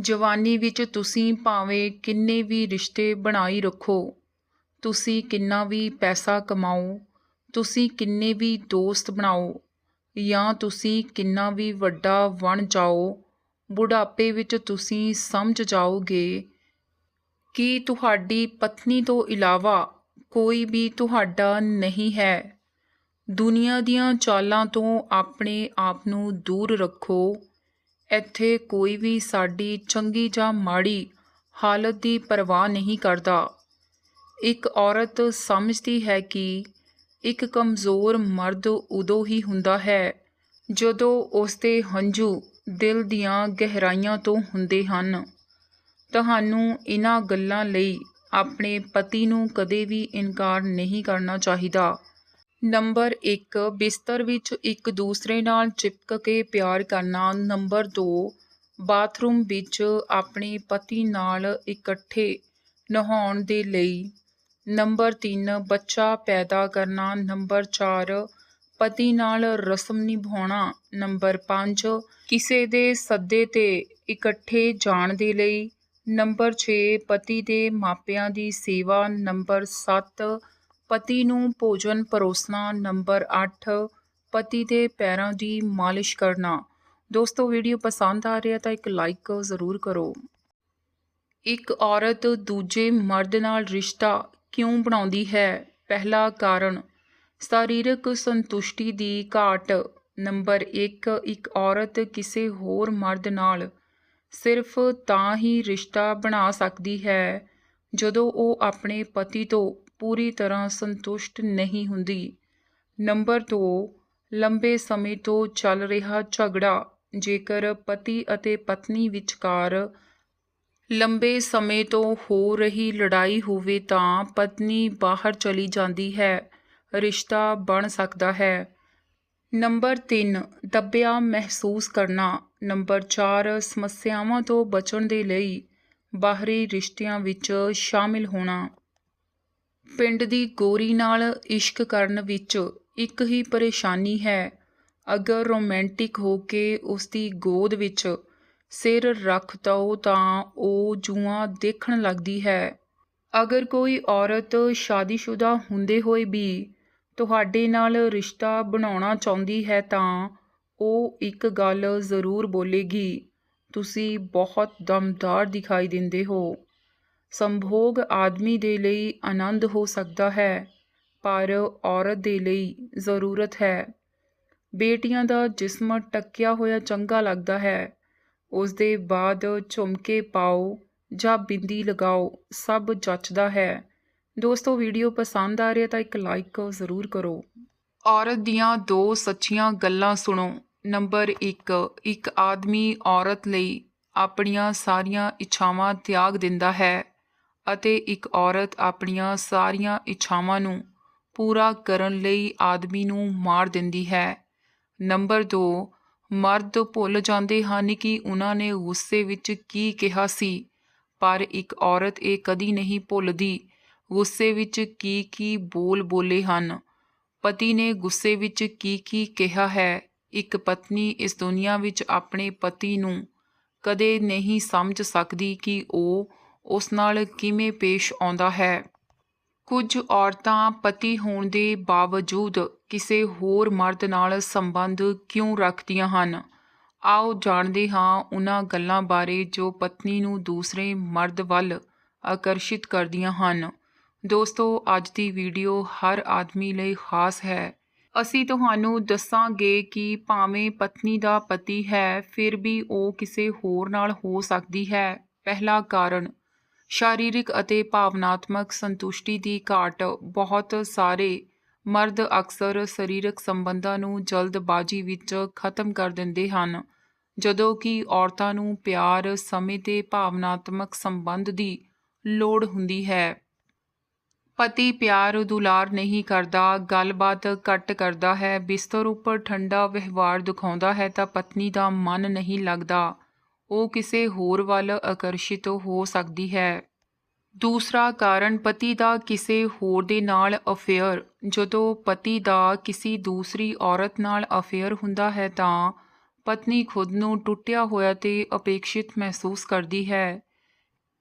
ਜਵਾਨੀ ਵਿੱਚ ਤੁਸੀਂ ਭਾਵੇਂ ਕਿੰਨੇ ਵੀ ਰਿਸ਼ਤੇ ਬਣਾਈ ਰੱਖੋ, ਤੁਸੀਂ ਕਿੰਨਾ ਵੀ ਪੈਸਾ ਕਮਾਓ, ਤੁਸੀਂ ਕਿੰਨੇ ਵੀ ਦੋਸਤ ਬਣਾਓ, ਜਾਂ ਤੁਸੀਂ ਕਿੰਨਾ ਵੀ ਵੱਡਾ ਬਣ ਜਾਓ, ਬੁਢਾਪੇ ਵਿੱਚ ਤੁਸੀਂ ਸਮਝ ਜਾਓਗੇ ਕਿ ਤੁਹਾਡੀ ਪਤਨੀ ਤੋਂ ਇਲਾਵਾ ਕੋਈ ਵੀ ਤੁਹਾਡਾ ਨਹੀਂ ਹੈ। ਦੁਨੀਆ ਦੀਆਂ ਚਾਲਾਂ ਤੋਂ ਆਪਣੇ ਆਪ ਨੂੰ ਦੂਰ ਰੱਖੋ। ਇੱਥੇ ਕੋਈ ਵੀ ਸਾਡੀ ਚੰਗੀ ਜਾਂ ਮਾੜੀ ਹਾਲਤ ਦੀ ਪਰਵਾਹ ਨਹੀਂ ਕਰਦਾ। ਇੱਕ ਔਰਤ ਸਮਝਦੀ ਹੈ ਕਿ ਇੱਕ ਕਮਜ਼ੋਰ ਮਰਦ ਉਦੋਂ ਹੀ ਹੁੰਦਾ ਹੈ ਜਦੋਂ ਉਸ ਦੇ ਹੰਝੂ ਦਿਲ ਦੀਆਂ ਗਹਿਰਾਈਆਂ ਤੋਂ ਹੁੰਦੇ ਹਨ। ਤੁਹਾਨੂੰ ਇਹਨਾਂ ਗੱਲਾਂ ਲਈ ਆਪਣੇ ਪਤੀ ਨੂੰ ਕਦੇ ਵੀ ਇਨਕਾਰ ਨਹੀਂ ਕਰਨਾ ਚਾਹੀਦਾ। ਨੰਬਰ ਇੱਕ, ਬਿਸਤਰ ਵਿੱਚ ਇੱਕ ਦੂਸਰੇ ਨਾਲ ਚਿਪਕ ਕੇ ਪਿਆਰ ਕਰਨਾ। ਨੰਬਰ ਦੋ, ਬਾਥਰੂਮ ਵਿੱਚ ਆਪਣੇ ਪਤੀ ਨਾਲ ਇਕੱਠੇ ਨਹਾਉਣ ਦੇ ਲਈ। ਨੰਬਰ 3 ਬੱਚਾ ਪੈਦਾ ਕਰਨਾ। ਨੰਬਰ 4 ਪਤੀ ਨਾਲ ਰਸਮ ਨਿਭਾਉਣਾ। ਨੰਬਰ 5 ਕਿਸੇ ਦੇ ਸੱਦੇ ਤੇ ਇਕੱਠੇ ਜਾਣ ਦੇ ਲਈ। ਨੰਬਰ 6 ਪਤੀ ਦੇ ਮਾਪਿਆਂ ਦੀ ਸੇਵਾ। ਨੰਬਰ 7 ਪਤੀ ਨੂੰ ਭੋਜਨ ਪਰੋਸਣਾ ਨੰਬਰ 8 ਪਤੀ ਦੇ ਪੈਰਾਂ ਦੀ ਮਾਲਿਸ਼ ਕਰਨਾ। ਦੋਸਤੋ ਵੀਡੀਓ ਪਸੰਦ ਆ ਰਿਹਾ ਤਾਂ ਇੱਕ ਲਾਈਕ ਜ਼ਰੂਰ ਕਰੋ। ਇੱਕ ਔਰਤ ਦੂਜੇ ਮਰਦ ਨਾਲ ਰਿਸ਼ਤਾ ਕਿਉਂ ਬਣਾਉਂਦੀ ਹੈ? ਪਹਿਲਾ ਕਾਰਨ, ਸਰੀਰਕ ਸੰਤੁਸ਼ਟੀ ਦੀ ਘਾਟ। ਨੰਬਰ 1 ਇੱਕ ਔਰਤ ਕਿਸੇ ਹੋਰ ਮਰਦ ਨਾਲ ਸਿਰਫ ਤਾਂ ਹੀ ਰਿਸ਼ਤਾ ਬਣਾ ਸਕਦੀ ਹੈ ਜਦੋਂ ਉਹ ਆਪਣੇ ਪਤੀ ਤੋਂ ਪੂਰੀ ਤਰ੍ਹਾਂ ਸੰਤੁਸ਼ਟ ਨਹੀਂ ਹੁੰਦੀ। ਨੰਬਰ 2 ਲੰਬੇ ਸਮੇਂ ਤੋਂ ਚੱਲ ਰਿਹਾ ਝਗੜਾ। ਜੇਕਰ ਪਤੀ ਅਤੇ ਪਤਨੀ ਵਿਚਕਾਰ ਲੰਬੇ ਸਮੇਂ ਤੋਂ ਹੋ ਰਹੀ ਲੜਾਈ ਹੋਵੇ ਤਾਂ ਪਤਨੀ ਬਾਹਰ ਚਲੀ ਜਾਂਦੀ ਹੈ। ਰਿਸ਼ਤਾ ਬਣ ਸਕਦਾ ਹੈ। ਨੰਬਰ 3 ਦੱਬਿਆ ਮਹਿਸੂਸ ਕਰਨਾ। ਨੰਬਰ 4 ਸਮੱਸਿਆਵਾਂ ਤੋਂ ਬਚਣ ਦੇ ਲਈ ਬਾਹਰੀ ਰਿਸ਼ਤਿਆਂ ਵਿੱਚ ਸ਼ਾਮਿਲ ਹੋਣਾ। ਪਿੰਡ ਦੀ ਗੋਰੀ ਨਾਲ ਇਸ਼ਕ ਕਰਨ ਵਿੱਚ ਇੱਕ ਹੀ ਪਰੇਸ਼ਾਨੀ ਹੈ। ਅਗਰ ਰੋਮਾਂਟਿਕ ਹੋ ਕੇ ਉਸ ਦੀ ਗੋਦ ਵਿੱਚ ਸਿਰ ਰੱਖ ਦਓ ਤਾਂ ਉਹ ਜੂਆਂ ਦੇਖਣ ਲੱਗਦੀ ਹੈ। ਅਗਰ ਕੋਈ ਔਰਤ ਸ਼ਾਦੀशुदा ਹੁੰਦੇ ਹੋਏ ਵੀ ਤੁਹਾਡੇ ਨਾਲ ਰਿਸ਼ਤਾ ਬਣਾਉਣਾ ਚਾਹੁੰਦੀ ਹੈ ਤਾਂ ਉਹ ਇੱਕ ਗੱਲ ਜ਼ਰੂਰ ਬੋਲੇਗੀ। ਤੁਸੀਂ ਬਹੁਤ ਦਮਦਾਰ ਦਿਖਾਈ ਦਿੰਦੇ ਹੋ। ਸੰਭੋਗ ਆਦਮੀ ਦੇ ਲਈ ਆਨੰਦ ਹੋ ਸਕਦਾ ਹੈ, ਪਰ ਔਰਤ ਦੇ ਲਈ ਜ਼ਰੂਰਤ ਹੈ। ਬੇਟੀਆਂ ਦਾ ਜਿਸਮ ਟੱਕਿਆ ਹੋਇਆ ਚੰਗਾ ਲੱਗਦਾ ਹੈ। ਉਸ ਦੇ ਬਾਅਦ ਝੁਮਕੇ ਪਾਓ ਜਾਂ ਬਿੰਦੀ ਲਗਾਓ, ਸਭ ਜੱਚਦਾ ਹੈ। ਦੋਸਤੋ, ਵੀਡੀਓ ਪਸੰਦ ਆ ਰਿਹਾ ਤਾਂ ਇੱਕ ਲਾਈਕ ਜ਼ਰੂਰ ਕਰੋ। ਔਰਤ ਦੀਆਂ ਦੋ ਸੱਚੀਆਂ ਗੱਲਾਂ ਸੁਣੋ। ਨੰਬਰ 1 ਇੱਕ ਆਦਮੀ ਔਰਤ ਲਈ ਆਪਣੀਆਂ ਸਾਰੀਆਂ ਇੱਛਾਵਾਂ ਤਿਆਗ ਦਿੰਦਾ ਹੈ। ਅਤੇ ਇੱਕ ਔਰਤ ਆਪਣੀਆਂ ਸਾਰੀਆਂ ਇੱਛਾਵਾਂ ਨੂੰ ਪੂਰਾ ਕਰਨ ਲਈ ਆਦਮੀ ਨੂੰ ਮਾਰ ਦਿੰਦੀ ਹੈ। ਨੰਬਰ 2 ਮਰਦ ਭੁੱਲ ਜਾਂਦੇ ਹਨ ਕਿ ਉਹਨਾਂ ਨੇ ਗੁੱਸੇ ਵਿੱਚ ਕੀ ਕਿਹਾ ਸੀ, ਪਰ ਇੱਕ ਔਰਤ ਇਹ ਕਦੀ ਨਹੀਂ ਭੁੱਲਦੀ ਗੁੱਸੇ ਵਿੱਚ ਕੀ ਕੀ ਬੋਲ ਬੋਲੇ ਹਨ। ਪਤੀ ਨੇ ਗੁੱਸੇ ਵਿੱਚ ਕੀ ਕੀ ਕਿਹਾ ਹੈ, ਇੱਕ ਪਤਨੀ ਇਸ ਦੁਨੀਆ ਵਿੱਚ ਆਪਣੇ ਪਤੀ ਨੂੰ ਕਦੇ ਨਹੀਂ ਸਮਝ ਸਕਦੀ ਕਿ ਉਹ ਉਸ ਨਾਲ ਕਿਵੇਂ ਪੇਸ਼ ਆਉਂਦਾ ਹੈ? ਕੁਝ ਔਰਤਾਂ ਪਤੀ ਹੋਣ ਦੇ ਬਾਵਜੂਦ ਕਿਸੇ ਹੋਰ ਮਰਦ ਨਾਲ ਸੰਬੰਧ ਕਿਉਂ ਰੱਖਦੀਆਂ ਹਨ? ਆਓ ਜਾਣਦੇ ਹਾਂ ਉਹਨਾਂ ਗੱਲਾਂ ਬਾਰੇ ਜੋ ਪਤਨੀ ਨੂੰ ਦੂਸਰੇ ਮਰਦ ਵੱਲ ਆਕਰਸ਼ਿਤ ਕਰਦੀਆਂ ਹਨ। ਦੋਸਤੋ, ਅੱਜ ਦੀ ਵੀਡੀਓ ਹਰ ਆਦਮੀ ਲਈ ਖਾਸ ਹੈ। ਅਸੀਂ ਤੁਹਾਨੂੰ ਦੱਸਾਂਗੇ ਕਿ ਭਾਵੇਂ ਪਤਨੀ ਦਾ ਪਤੀ ਹੈ, ਫਿਰ ਵੀ ਉਹ ਕਿਸੇ ਹੋਰ ਨਾਲ ਹੋ ਸਕਦੀ ਹੈ। ਪਹਿਲਾ ਕਾਰਨ ਸ਼ਾਰੀਰਿਕ ਅਤੇ ਭਾਵਨਾਤਮਕ ਸੰਤੁਸ਼ਟੀ ਦੀ ਘਾਟ ਬਹੁਤ ਸਾਰੇ ਮਰਦ ਅਕਸਰ ਸਰੀਰਕ ਸੰਬੰਧਾਂ ਨੂੰ ਜਲਦਬਾਜ਼ੀ ਵਿੱਚ ਖਤਮ ਕਰ ਦਿੰਦੇ ਹਨ, ਜਦੋਂ ਕਿ ਔਰਤਾਂ ਨੂੰ ਪਿਆਰ, ਸਮੇਂ ਤੇ ਭਾਵਨਾਤਮਕ ਸੰਬੰਧ ਦੀ ਲੋੜ ਹੁੰਦੀ ਹੈ। ਪਤੀ ਪਿਆਰ ਦੁਲਾਰ ਨਹੀਂ ਕਰਦਾ, ਗੱਲਬਾਤ ਘੱਟ ਕਰਦਾ ਹੈ, ਬਿਸਤਰ ਉੱਪਰ ਠੰਡਾ ਵਿਵਹਾਰ ਦਿਖਾਉਂਦਾ ਹੈ ਤਾਂ ਪਤਨੀ ਦਾ ਮਨ ਨਹੀਂ ਲੱਗਦਾ। ਉਹ ਕਿਸੇ ਹੋਰ ਵੱਲ ਆਕਰਸ਼ਿਤ ਹੋ ਸਕਦੀ ਹੈ। ਦੂਸਰਾ ਕਾਰਨ ਪਤੀ ਦਾ ਕਿਸੇ ਹੋਰ ਦੇ ਨਾਲ ਅਫੇਅਰ ਜਦੋਂ ਪਤੀ ਦਾ ਕਿਸੇ ਦੂਸਰੀ ਔਰਤ ਨਾਲ ਅਫੇਅਰ ਹੁੰਦਾ ਹੈ ਤਾਂ ਪਤਨੀ ਖੁਦ ਨੂੰ ਟੁੱਟਿਆ ਹੋਇਆ ਤੇ ਅਪੇਕਸ਼ਿਤ ਮਹਿਸੂਸ ਕਰਦੀ ਹੈ।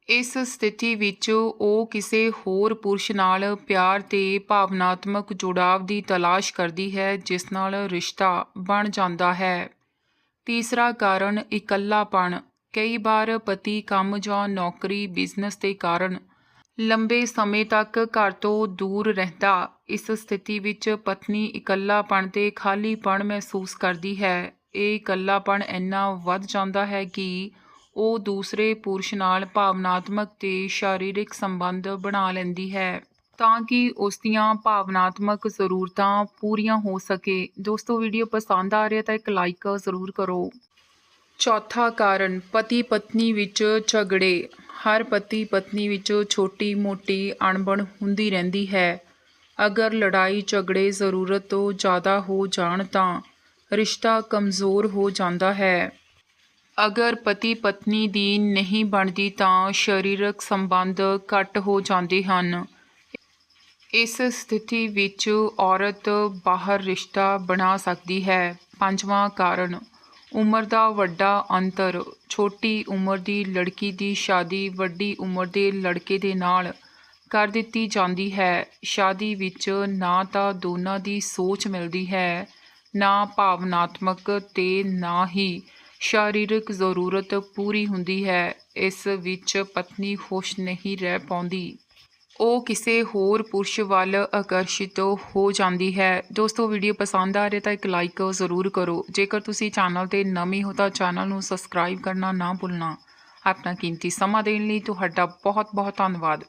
ਇਸ ਸਥਿਤੀ ਵਿੱਚ ਉਹ ਕਿਸੇ ਹੋਰ ਪੁਰਸ਼ ਨਾਲ ਪਿਆਰ ਤੇ ਭਾਵਨਾਤਮਕ ਜੁੜਾਵ ਦੀ ਤਲਾਸ਼ ਕਰਦੀ ਹੈ, ਜਿਸ ਨਾਲ ਰਿਸ਼ਤਾ ਬਣ ਜਾਂਦਾ ਹੈ। ਤੀਸਰਾ ਕਾਰਨ ਇਕੱਲਾਪਣ। ਕਈ ਵਾਰ ਪਤੀ ਕੰਮ ਜਾਂ ਨੌਕਰੀ, ਬਿਜ਼ਨਸ ਦੇ ਕਾਰਨ ਲੰਬੇ ਸਮੇਂ ਤੱਕ ਘਰ ਤੋਂ ਦੂਰ ਰਹਿੰਦਾ, ਇਸ ਸਥਿਤੀ ਵਿੱਚ ਪਤਨੀ ਇਕੱਲਾਪਣ ਤੇ ਖਾਲੀਪਣ ਮਹਿਸੂਸ ਕਰਦੀ ਹੈ। ਇਹ ਇਕੱਲਾਪਣ ਇੰਨਾ ਵੱਧ ਜਾਂਦਾ ਹੈ ਕਿ ਉਹ ਦੂਸਰੇ ਪੁਰਸ਼ ਨਾਲ ਭਾਵਨਾਤਮਕ ਤੇ ਸਰੀਰਕ ਸੰਬੰਧ ਬਣਾ ਲੈਂਦੀ ਹੈ। ਤਾਂ ਕਿ ਉਸ ਦੀਆਂ ਭਾਵਨਾਤਮਕ ਜ਼ਰੂਰਤਾਂ ਪੂਰੀਆਂ ਹੋ ਸਕੇ। ਦੋਸਤੋ ਵੀਡੀਓ ਪਸੰਦ ਆ ਰਿਹਾ ਤਾਂ ਇੱਕ ਲਾਈਕ ਜ਼ਰੂਰ ਕਰੋ। ਚੌਥਾ ਕਾਰਨ ਪਤੀ ਪਤਨੀ ਵਿੱਚ ਝਗੜੇ। ਹਰ ਪਤੀ ਪਤਨੀ ਵਿੱਚ ਛੋਟੀ ਮੋਟੀ ਅਣਬਣ ਹੁੰਦੀ ਰਹਿੰਦੀ ਹੈ। ਅਗਰ ਲੜਾਈ ਝਗੜੇ ਜ਼ਰੂਰਤ ਤੋਂ ਜ਼ਿਆਦਾ ਹੋ ਜਾਣ ਤਾਂ ਰਿਸ਼ਤਾ ਕਮਜ਼ੋਰ ਹੋ ਜਾਂਦਾ ਹੈ। ਅਗਰ ਪਤੀ ਪਤਨੀ ਦੀ ਨਹੀਂ ਬਣਦੀ ਤਾਂ ਸਰੀਰਕ ਸੰਬੰਧ ਘੱਟ ਹੋ ਜਾਂਦੇ ਹਨ। ਇਸ ਸਥਿਤੀ ਵਿੱਚ ਔਰਤ ਬਾਹਰ ਰਿਸ਼ਤਾ ਬਣਾ ਸਕਦੀ ਹੈ। ਪੰਜਵਾਂ ਕਾਰਨ, ਉਮਰ ਦਾ ਵੱਡਾ ਅੰਤਰ। ਛੋਟੀ ਉਮਰ ਦੀ ਲੜਕੀ ਦੀ ਸ਼ਾਦੀ ਵੱਡੀ ਉਮਰ ਦੇ ਲੜਕੇ ਦੇ ਨਾਲ ਕਰ ਦਿੱਤੀ ਜਾਂਦੀ ਹੈ। ਸ਼ਾਦੀ ਵਿੱਚ ਨਾ ਤਾਂ ਦੋਨਾਂ ਦੀ ਸੋਚ ਮਿਲਦੀ ਹੈ, ਨਾ ਭਾਵਨਾਤਮਕ ਤੇ ਨਾ ਹੀ ਸਰੀਰਕ ਜ਼ਰੂਰਤ ਪੂਰੀ ਹੁੰਦੀ ਹੈ। ਇਸ ਵਿੱਚ ਪਤਨੀ ਖੁਸ਼ ਨਹੀਂ ਰਹਿ ਪਾਉਂਦੀ। ਉਹ ਕਿਸੇ ਹੋਰ ਪੁਰਸ਼ ਵੱਲ ਆਕਰਸ਼ਿਤ ਹੋ ਜਾਂਦੀ ਹੈ। ਦੋਸਤੋ ਵੀਡੀਓ ਪਸੰਦ ਆ ਰਿਹਾ ਤਾਂ ਇੱਕ ਲਾਈਕ ਜ਼ਰੂਰ ਕਰੋ। ਜੇਕਰ ਤੁਸੀਂ ਚੈਨਲ ਤੇ ਨਵੇਂ ਹੋ ਤਾਂ ਚੈਨਲ ਨੂੰ ਸਬਸਕ੍ਰਾਈਬ ਕਰਨਾ ਨਾ ਭੁੱਲਣਾ। ਆਪਣਾ ਕੀਮਤੀ ਸਮਾਂ ਦੇਣ ਲਈ ਤੁਹਾਡਾ ਬਹੁਤ ਬਹੁਤ ਧੰਨਵਾਦ।